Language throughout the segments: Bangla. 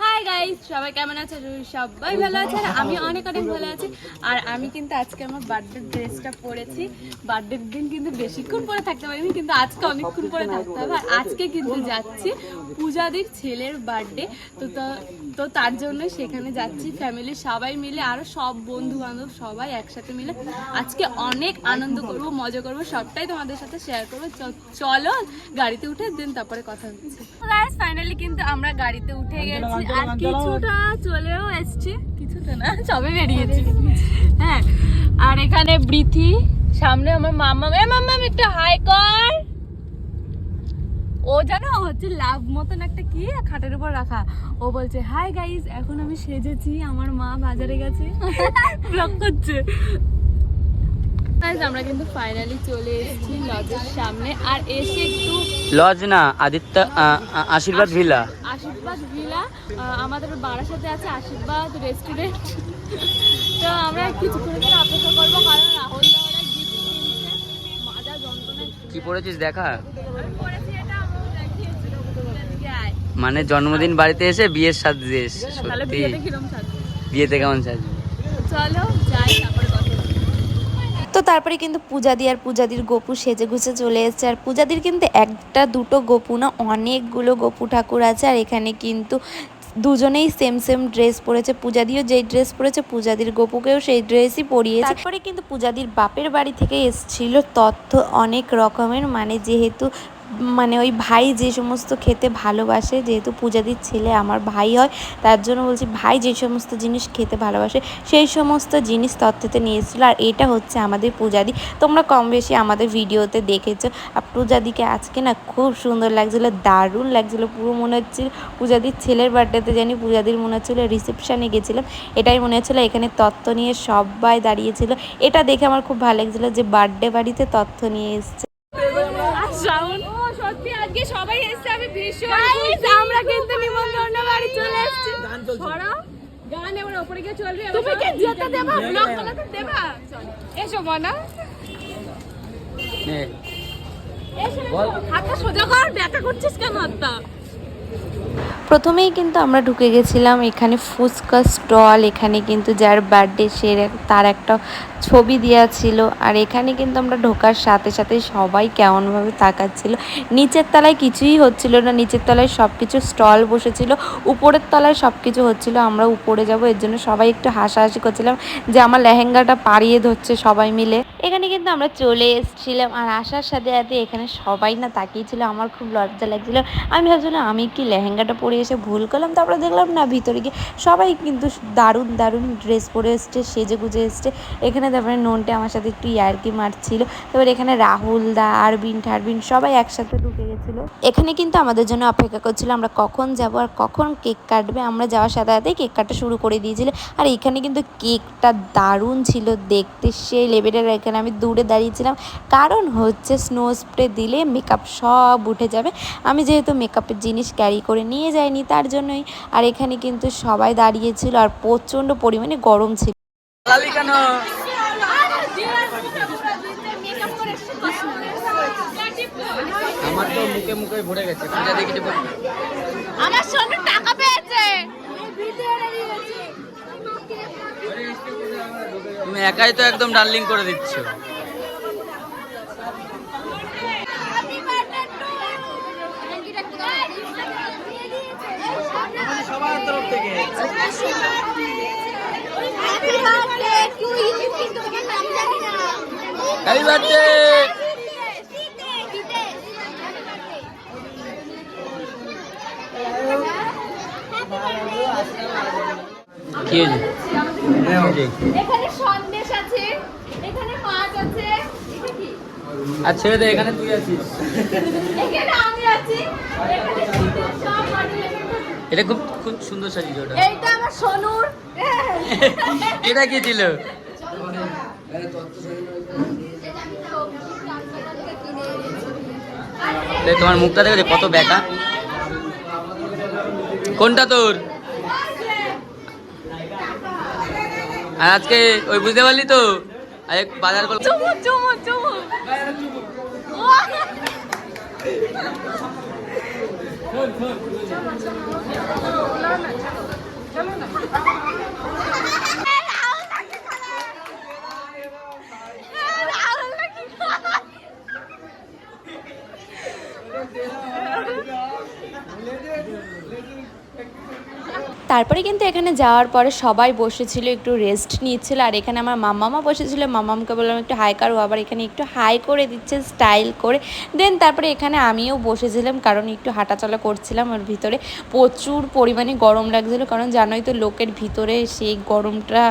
হাই সবাই কেমন আছে? সবাই ভালো আছে আমি অনেক অনেক ভালো আছি। আর আমি কিন্তু আজকে আমার বার্থডে ড্রেসটা পরেছি। বার্থডের দিন কিন্তু বেশিক্ষণ পরে থাকতে পারিনি, কিন্তু আজকে অনেকক্ষণ পরে থাকতে হবে। আর আজকে কিন্তু যাচ্ছি পূজাদির ছেলের বার্থডে তো তো- তার জন্য সেখানে যাচ্ছি ফ্যামিলি সবাই মিলে, আরও সব বন্ধু বান্ধব সবাই একসাথে মিলে। আজকে অনেক আনন্দ করব, মজা করব, সবটাই তোমাদের সাথে শেয়ার করব। চলো গাড়িতে উঠে দিন তারপরে কথা হচ্ছে। ফাইনালি কিন্তু আমরা গাড়িতে উঠে গেছি। আর কিছুটা চলেও এসছি কিছুটা না সবে বেরিয়েছি। হ্যাঁ আর এখানে বৃথি সামনে আমার মামা। এ মাম্মা একটু হাই কর। ও জানো হচ্ছে লাভ মতন একটা কি খাটের উপর রাখা। ও বলছে হাই গাইস এখন আমি সেজেছি আমার মা বাজারে গেছে। ব্লগ করছে। আমরা কিন্তু ফাইনালি চলে এসেছি লজের সামনে। আর এসে একটু লজ না আদিত্য আশীর্বাদ ভিলা আশীর্বাদ ভিলা। আমাদের বারাসাতে আছে আশীর্বাদ রেস্টুরেন্ট তো আমরা কিছুক্ষণের জন্য অপেক্ষা করব কারণ রাহুল দা গিফট কিনছে। মাজা যন্ত্রণায় কি পড়েছিস দেখা। মানে জন্মদিন বাড়িতে এসে বিয়ের সাজ তাহলে সত্যি। বিয়েতে কেমন সাজ চলো যাই তারপরে। তো তারপরে কিন্তু পূজাদি আর পূজাদির গোপু সেজে গুছে চলে এসছে। আর পূজাদির কিন্তু একটা দুটো গোপু না, অনেকগুলো গোপু ঠাকুর আছে। আর এখানে কিন্তু দুজনেই সেম সেম ড্রেস পরেছে। পূজাদিও যেই ড্রেস পরেছে, পূজাদির গোপুকেও সেই ড্রেসই পরিয়েছে। তারপরে কিন্তু পূজাদির বাপের বাড়ি থেকে এসছিল তথ্য অনেক রকমের। মানে যেহেতু মানে ওই ভাই যে সমস্ত খেতে ভালোবাসে, যেহেতু পূজাদির ছেলে আমার ভাই হয়, তার জন্য বলছি ভাই যে সমস্ত জিনিস খেতে ভালোবাসে, সেই সমস্ত জিনিস তত্ত্বতে নিয়ে এসেছিল। আর এটা হচ্ছে আমাদের পূজাদি। তোমরা কম বেশি আমাদের ভিডিওতে দেখেছ। আর পূজাদিকে আজকে না খুব সুন্দর লাগছিল, দারুণ লাগছিল। পুরো মনে হচ্ছিল পূজাদির ছেলের বার্থডেতে জানি পূজাদির মনে হচ্ছিল রিসেপশানে গেছিলাম। এটাই মনে হচ্ছিল এখানে তত্ত্ব নিয়ে সবাই দাঁড়িয়েছিল। এটা দেখে আমার খুব ভালো লাগছিল যে বার্থডে বাড়িতে তথ্য নিয়ে এসছে। সবাই এসেছে আমি ভীষণ আমরা কিন্তু নিমন্ত্রণ বাড়ি চলে এসেছি। গান চলছে। গান এবার উপরে গিয়ে চলবে তুমি কি যেতে দেবা? ব্লগ বানাতে দেবা? এসো মনা। হাতটা সোজা কর ব্যথা করছিস কেন হাতটা? প্রথমেই কিন্তু আমরা ঢুকে গেছিলাম এখানে ফুচকা স্টল, এখানে কিন্তু যার বার্থডে সে তার একটা ছবি দেওয়া ছিল। আর এখানে কিন্তু আমরা ঢোকার সাথে সাথে সবাই কেমনভাবে তাকাচ্ছিল। নিচের তলায় কিছুই হচ্ছিল না, নিচের তলায় সব কিছু স্টল বসেছিল, উপরের তলায় সব কিছু হচ্ছিল। আমরা উপরে যাব, এর জন্য সবাই একটু হাসাহাসি করছিলাম যে আমার লেহেঙ্গাটা পাড়িয়ে ধরছে সবাই মিলে। এখানে কিন্তু আমরা চলে এসেছিলাম আর আসার সাথে সাথে এখানে সবাই না তাকিয়েছিল, আমার খুব লজ্জা লাগছিল। আমি ভাবছিলাম, আমি কি লেহেঙ্গাটা পরে এসে ভুল করলাম? তারপরে দেখলাম না, ভিতরে গিয়ে সবাই কিন্তু দারুণ দারুণ ড্রেস পরে এসছে, সেজে গুজে এসছে। এখানে তারপরে ননটে আমার সাথে একটু ইয়ার্কি মারছিল। তারপরে এখানে রাহুল দা, আরবিন টারবিন সবাই একসাথে ঢুকে গেছিল। এখানে কিন্তু আমাদের জন্য অপেক্ষা করছিল, আমরা কখন যাব আর কখন কেক কাটবে? আমরা যাওয়ার সাথে সাথেই কেক কাটা শুরু করে দিয়েছিল। আর এখানে কিন্তু কেকটা দারুণ ছিল, দেখতে সেই লেভেলের এখানে আমি দূরে দাঁড়িয়েছিলাম? কারণ হচ্ছে স্নো স্প্রে দিলে মেকআপ সব উঠে যাবে। আমি যেহেতু মেকআপের জিনিস ক্যারি করে নিয়ে যাইনি তার জন্যই। আর এখানে কিন্তু সবাই দাঁড়িয়েছিল আর প্রচণ্ড পরিমাণে গরম ছিল। আমার তো মুখে মুখে ভরে গেছে। পূজা আমার সঙ্গে টাকা পেয়েছে। তুমি একাই তো একদম ডার্লিং করে দিচ্ছ। কি হয়েছে? এখানে সন্দেশ আছে এখানে মাছ আছে এটা কি? আর ছেড়ে দে এখানে তুই আছিস। এখানে আমি আছি এখানে সব বাটি লেগে আছে। এটা খুব খুব সুন্দর সাজিয়েছ ওটা। এইটা আমার সোনুর। এটা কি ছিল? দেখ, তোমার মুখটা দেখেছ কত বেকা। কোনটা তোর? আর আজকে ওই বুঝতে পারলি তো? আরে বাজার করলাম চুমু। চুমু চুমু। তারপরে কিন্তু এখানে যাওয়ার পরে সবাই বসেছিল, একটু রেস্ট নিচ্ছিল, আর এখানে আমার মামামা বসেছিল। মামামকে বললাম, একটু হাই কারও আবার এখানে একটু হাই করে দিচ্ছে স্টাইল করে। দেন তারপরে এখানে আমিও বসেছিলাম, কারণ একটু হাঁটাচলা করছিলাম ওর ভিতরে। প্রচুর পরিমাণে গরম লাগছিল, কারণ জানোই তো লোকের ভিতরে সেই গরমটা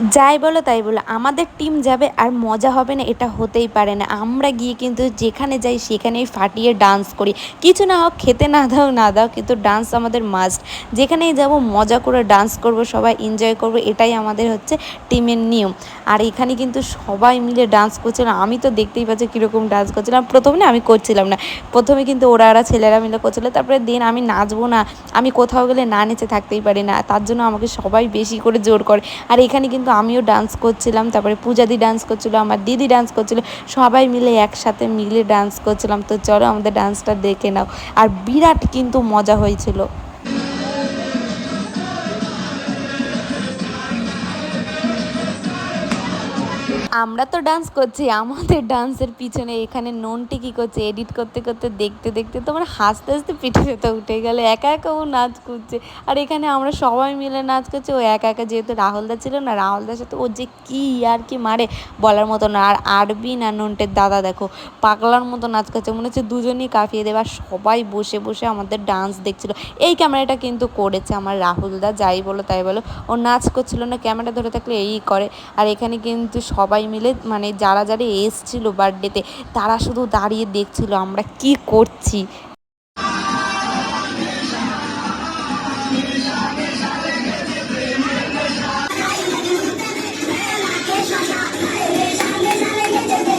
যাই বলো তাই বলো, আমাদের টিম যাবে আর মজা হবে না, এটা হতেই পারে না। আমরা গিয়ে কিন্তু যেখানে যাই সেখানেই ফাটিয়ে ডান্স করি। কিছু না হোক, খেতে না দাও না দাও, কিন্তু ডান্স আমাদের মাস্ট যেখানেই যাব, মজা করে ডান্স করব, সবাই এনজয় করব, এটাই আমাদের হচ্ছে টিমের নিয়ম। আর এখানে কিন্তু সবাই মিলে ডান্স করছিলাম আমি তো দেখতেই পাচ্ছি কীরকম ডান্স করছিলাম। প্রথমে না, আমি করছিলাম না। প্রথমে কিন্তু ওরা ওরা ছেলেরা মিলে করছিল, তারপরে দিন আমি নাচবো না। আমি কোথাও গেলে না নেচে থাকতেই পারি না, তার জন্য আমাকে সবাই বেশি করে জোর করে। আর এখানে কিন্তু আমিও ডান্স করছিলাম, তারপরে পূজাদি ডান্স করছিল, আমার দিদি ডান্স করছিল, সবাই মিলে একসাথে মিলে ডান্স করছিলাম। তো চলো আমাদের ডান্সটা দেখে নাও। আর বিরাট কিন্তু মজা হয়েছিল। আমরা তো ডান্স করছি, আমাদের ডান্সের পিছনে এখানে ননটি কী করছে এডিট করতে করতে, দেখতে দেখতে তোমার হাসতে হাসতে পিঠে যেতে উঠে গেলে একা একা ও নাচ করছে। আর এখানে আমরা সবাই মিলে নাচ করছি, ও একা একা যেহেতু রাহুলদা ছিল না রাহুলদার সাথে ও যে কী আর কি মারে বলার মতো না। আর আরবি না নন্টের দাদা দেখো, পাগলার মতো নাচ করছে, মনে হচ্ছে দুজনেই কাঁপিয়ে দেবে। আর সবাই বসে বসে আমাদের ডান্স দেখছিল। এই ক্যামেরাটা কিন্তু করেছে আমার রাহুলদা যাই বলো তাই বলো। ও নাচ করছিল না ক্যামেরা ধরে থাকলে এই করে। আর এখানে কিন্তু সবাই মিলে মানে যারা যারা এসছিলো বার্থডেতে তারা শুধু দাঁড়িয়ে দেখছিলো আমরা কি করছি।